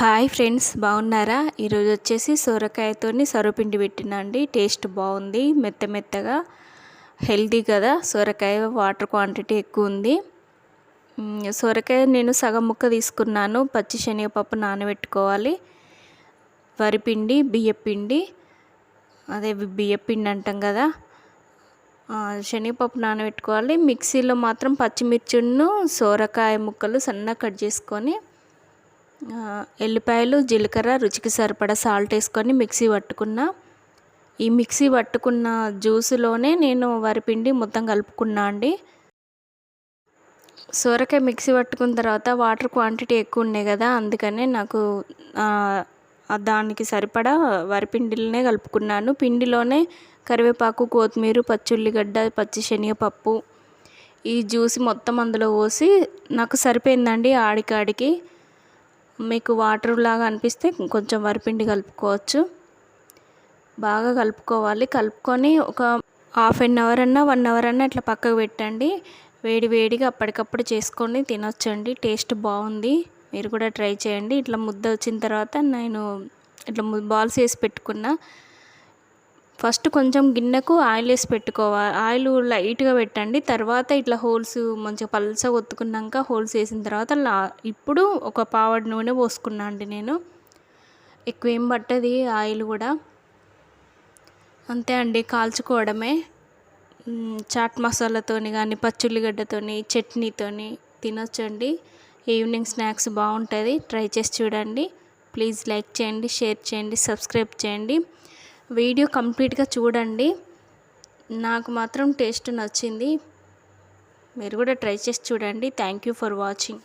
Hi friends బాగున్నారా? ఈరోజు వచ్చేసి సొరకాయతో సొరపిండి పెట్టినా అండి టేస్ట్ బాగుంది మెత్త మెత్తగా. హెల్దీ కదా సొరకాయ వాటర్ క్వాంటిటీ ఎక్కువ ఉంది. సొరకాయ నేను సగం ముక్క తీసుకున్నాను. పచ్చి శనగపప్పు నానబెట్టుకోవాలి. వరిపిండి బియ్యపిండి అదే బియ్యపిండి అంటాం కదా. శనగపప్పు నానబెట్టుకోవాలి. మిక్సీలో మాత్రం పచ్చిమిర్చిను సొరకాయ ముక్కలు సన్నగా కట్ చేసుకొని ఎల్లిపాయలు జీలకర్ర రుచికి సరిపడా సాల్ట్ వేసుకొని మిక్సీ పట్టుకున్న ఈ మిక్సీ పట్టుకున్న జ్యూస్లోనే నేను వరిపిండి మొత్తం కలుపుకున్నా అండి. సోరకాయ మిక్సీ పట్టుకున్న తర్వాత వాటర్ క్వాంటిటీ ఎక్కువ ఉన్నాయి కదా అందుకనే నాకు దానికి సరిపడా వరిపిండిలనే కలుపుకున్నాను. పిండిలోనే కరివేపాకు కొత్తిమీర పచ్చుల్లిగడ్డ పచ్చి శనగపప్పు ఈ జ్యూస్ మొత్తం అందులో పోసి నాకు సరిపోయిందండి ఆడికాడికి. మీకు వాటర్ లాగా అనిపిస్తే కొంచెం వరిపిండి కలుపుకోవచ్చు. బాగా కలుపుకోవాలి. కలుపుకొని ఒక హాఫ్ అన్ అవర్ అన్నా వన్ అవర్ అన్నా ఇట్లా పక్కకు పెట్టండి. వేడి వేడిగా అప్పటికప్పుడు చేసుకొని తినొచ్చండి. టేస్ట్ బాగుంది. మీరు కూడా ట్రై చేయండి. ఇట్లా ముద్ద వచ్చిన తర్వాత నేను ఇట్లా బాల్స్ వేసి పెట్టుకున్నా ఫస్ట్ కొంచెం గిన్నెకు ఆయిల్ వేసి పెట్టుకోవాలి ఆయిల్ లైట్గా పెట్టండి. తర్వాత ఇట్లా హోల్స్ మంచిగా పల్చగా ఒత్తుకున్నాక హోల్స్ వేసిన తర్వాత లా ఇప్పుడు ఒక పావడ నూనె పోసుకున్నా అండి నేను. ఎక్కువ ఏం పట్టది ఆయిల్ కూడా. అంతే అండి కాల్చుకోవడమే. చాట్ మసాలాతోని కానీ పచ్చుల్లిగడ్డతోని చట్నీతోని తినొచ్చండి. ఈవినింగ్ స్నాక్స్ బాగుంటుంది. ట్రై చేసి చూడండి. ప్లీజ్ లైక్ చేయండి షేర్ చేయండి సబ్స్క్రైబ్ చేయండి. వీడియో కంప్లీట్గా చూడండి. నాకు మాత్రం టేస్ట్ నచ్చింది. మీరు కూడా ట్రై చేసి చూడండి. Thank you for watching